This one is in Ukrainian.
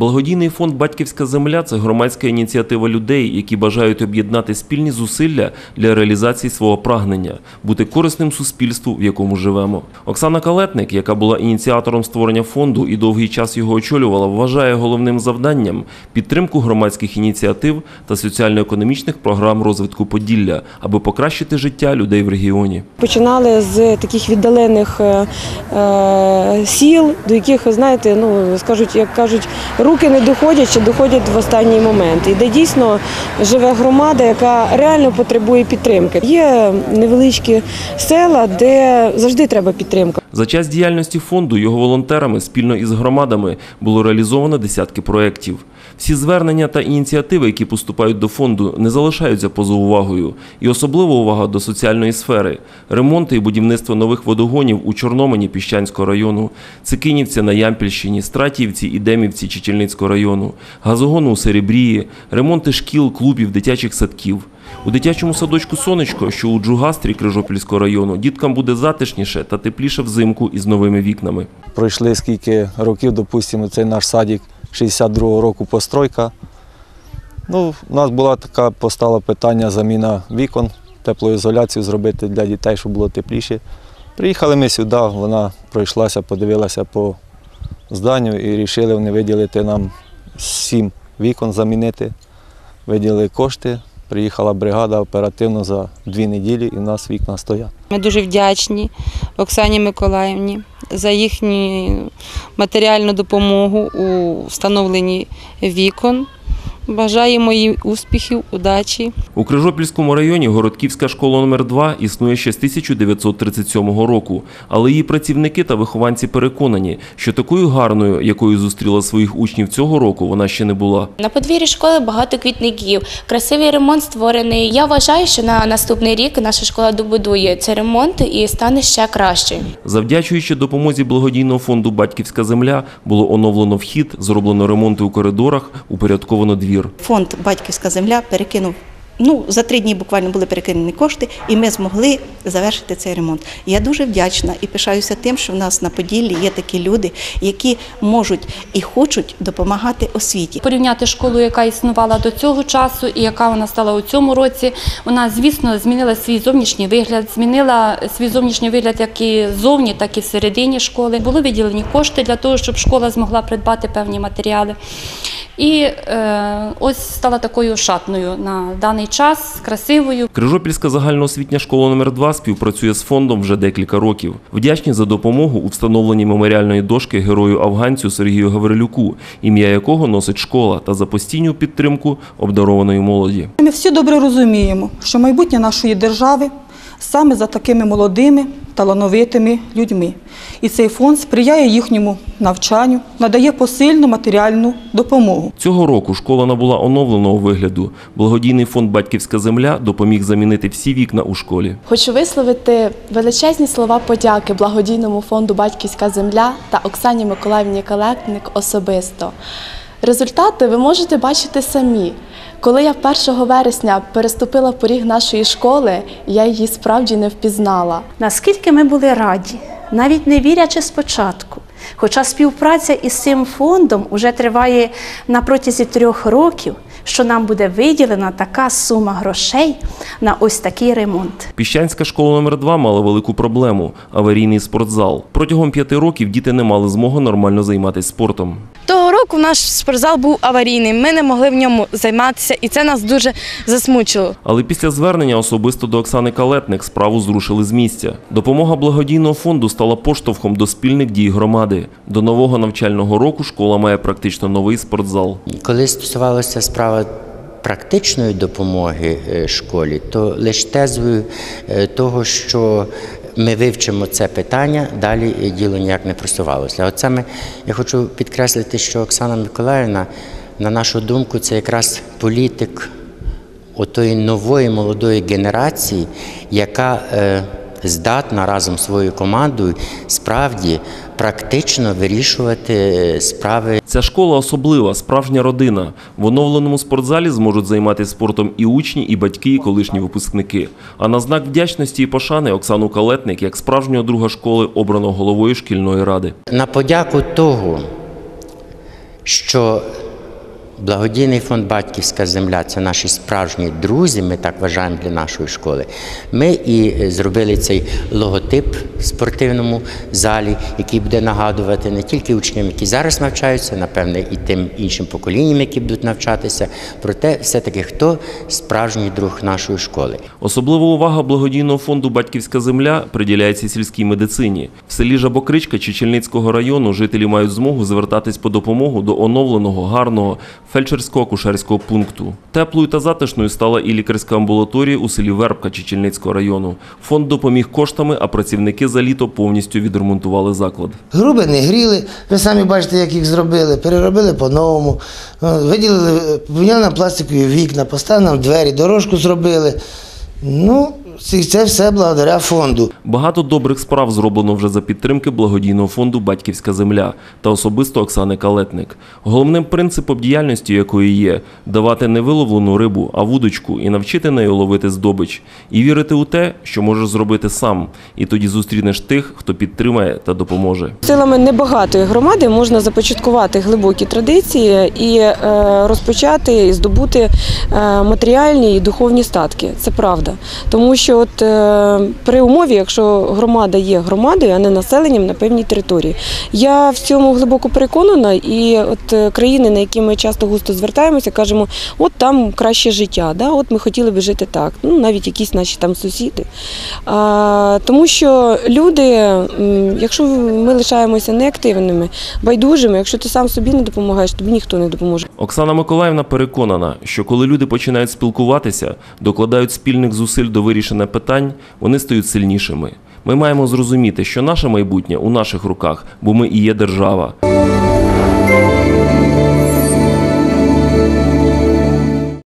Благодійний фонд Батьківська земля це громадська ініціатива людей, які бажають об'єднати спільні зусилля для реалізації свого прагнення бути корисним суспільству, в якому живемо. Оксана Калетник, яка була ініціатором створення фонду і довгий час його очолювала, вважає головним завданням підтримку громадських ініціатив та соціально-економічних програм розвитку Поділля, аби покращити життя людей в регіоні. Починали з таких віддалених е, е, сіл, до яких, знаєте, ну скажуть, як кажуть, руки не доходять чи доходять в останній момент. І де дійсно живе громада, яка реально потребує підтримки. Є невеличкі села, де завжди треба підтримка. За час діяльності фонду його волонтерами спільно із громадами було реалізовано десятки проєктів. Всі звернення та ініціативи, які поступають до фонду, не залишаються поза увагою. І особлива увага до соціальної сфери: ремонти і будівництво нових водогонів у Чорномені Піщанського району, Цикинівці на Ямпільщині, Стратівці і Демівці Чечільницького району, газогону у Серебрії, ремонти шкіл, клубів, дитячих садків. У дитячому садочку Сонечко, що у Джугастрі Крижопільського району, діткам буде затишніше та тепліше взимку із новими вікнами. Пройшли скільки років, допустимо, цей наш садик 62-го року постройка. Ну, у нас була така постала питання заміна вікон, теплоізоляцію зробити для дітей, щоб було тепліше. Приїхали ми сюди, вона пройшлася, подивилася по зданню і вирішили вони виділити нам сім вікон замінити. Виділили кошти. Приїхала бригада оперативно за дві неділі і в нас вікна стоять. Ми дуже вдячні Оксані Миколаївні за їхню матеріальну допомогу у встановленні вікон. Бажаємо їй успіхів, удачі. У Крижопільському районі Городківська школа номер 2 існує ще з 1937 року, але її працівники та вихованці переконані, що такою гарною, якою зустріла своїх учнів цього року, вона ще не була. На подвір'ї школи багато квітників, красивий ремонт створений. Я вважаю, що на наступний рік наша школа добудує цей ремонт і стане ще кращою. Завдячуючи допомозі благодійного фонду Батьківська земля було оновлено вхід, зроблено ремонти у коридорах, упорядковано двір. Фонд Батьківська земля перекинув. Ну, за три дні буквально були перекинені кошти, і ми змогли завершити цей ремонт. Я дуже вдячна і пишаюся тим, що в нас на Поділлі є такі люди, які можуть і хочуть допомагати освіті. порівняти школу, яка існувала до цього часу, і яка вона стала у цьому році. Вона, звісно, змінила свій зовнішній вигляд, змінила свій зовнішній вигляд як і зовні, так і всередині школи. Були виділені кошти для того, щоб школа змогла придбати певні матеріали. І е, ось стала такою шатною на даний час, красивою. Крижопільська загальноосвітня школа номер 2 співпрацює з фондом вже декілька років. Вдячні за допомогу у встановленні меморіальної дошки герою афганцю Сергію Гаврилюку, ім'я якого носить школа, та за постійну підтримку обдарованої молоді. Ми всі добре розуміємо, що майбутнє нашої держави саме за такими молодими, талановитими людьми. І цей фонд сприяє їхньому навчанню, надає посильну матеріальну допомогу. Цього року школа набула оновленого вигляду. Благодійний фонд Батьківська земля допоміг замінити всі вікна у школі. Хочу висловити величезні слова подяки благодійному фонду Батьківська земля та Оксані Миколаївні Калетник особисто. Результати ви можете бачити самі. Коли я 1 вересня переступила поріг нашої школи, я її справді не впізнала. Наскільки ми були раді, навіть не вірячи спочатку. Хоча співпраця із цим фондом вже триває на протязі трьох років, що нам буде виділена така сума грошей на ось такий ремонт. Піщанська школа номер 2 мала велику проблему аварійний спортзал. Протягом п'яти років діти не мали змоги нормально займатися спортом. Того року наш спортзал був аварійний. Ми не могли в ньому займатися, і це нас дуже засмучило. Але після звернення особисто до Оксани Калетник справу зрушили з місця. Допомога благодійного фонду стала поштовхом до спільних дій громади. До нового навчального року школа має практично новий спортзал. Коли стосувалося практичної допомоги е, школі, то лише тезою е, того, що ми вивчимо це питання, далі діло ніяк не просувалося. От саме я хочу підкреслити, що Оксана Миколаївна, на нашу думку, це якраз політик отої нової молодої генерації, яка е, здатна разом з своєю командою справді практично вирішувати е, справи Ця школа особлива, справжня родина. В оновленому спортзалі зможуть займатися спортом і учні, і батьки, і колишні випускники. А на знак вдячності і пошани Оксану Калетник, як справжнього друга школи, обрано головою шкільної ради. на подяку того, що благодійний фонд Батьківська земля це наші справжні друзі, ми так вважаємо для нашої школи. Ми і е, зробили цей логотип в спортивному залі, який буде нагадувати не тільки учням, які зараз навчаються, напевне, і тим іншим поколінням, які будуть навчатися, про те, все-таки хто справжній друг нашої школи. Особлива увага благодійного фонду Батьківська земля приділяється сільській медицині. В селі Жабокричка Чечельницького району жителі мають змогу звертатись по допомогу до оновленого, гарного фельдшерсько-акушерського пункту. Теплою та затишною стала і лікарська амбулаторія у селі Вербка Чечельницького району. Фонд допоміг коштами, а працівники за літо повністю відремонтували заклад. Груби не гріли, ви самі бачите, як їх зробили, переробили по-новому, е, виділили, е, поміняли нам пластикові вікна, поставили нам двері, дорожку зробили. Ну, і це все благодаря фонду. Багато добрих справ зроблено вже за підтримки благодійного фонду Батьківська земля та особисто Оксани Калетник. Головним принципом діяльності якої є давати не виловлену рибу, а вудочку і навчити нею ловити здобич, і вірити у те, що можеш зробити сам, і тоді зустрінеш тих, хто підтримає та допоможе. Силами небагатої громади можна започаткувати глибокі традиції і е, розпочати і здобути е, матеріальні і духовні статки. Це правда. Тому що от е, при умові, якщо громада є громадою, а не населенням на певній території. Я в цьому глибоко переконана, і от е, країни, на які ми часто густо звертаємося, кажемо, от там краще життя, да? от ми хотіли би жити так. Ну, навіть якісь наші там сусіди. А, тому що люди, якщо ми лишаємося неактивними, байдужими, якщо ти сам собі не допомагаєш, тобі ніхто не допоможе. Оксана Миколаївна переконана, що коли люди починають спілкуватися, докладають спільних зусиль до вирішення питань, вони стають сильнішими. Ми маємо зрозуміти, що наше майбутнє у наших руках, бо ми і є держава.